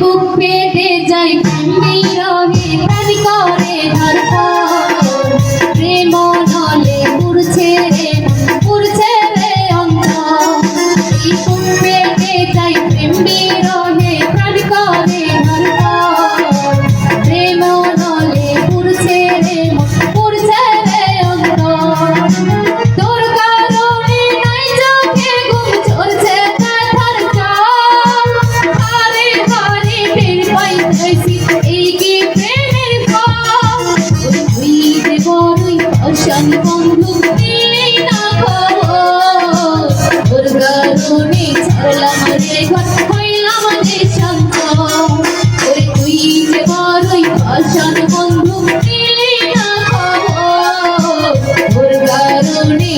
বুক ফেটে যায় কান্দি রহে তার করে ধরপর প্রেম নলে পুরছে রে পুরছে রে অন্ত বুক ফেটে যায় প্রেম দর্শন বন্ধু না খো ওর গরুণে ছাড়লাম রে ঘর হইলাম রে শঙ্খ ওরে তুই যে বড়ই দর্শন বন্ধু না খো ওর গরুণে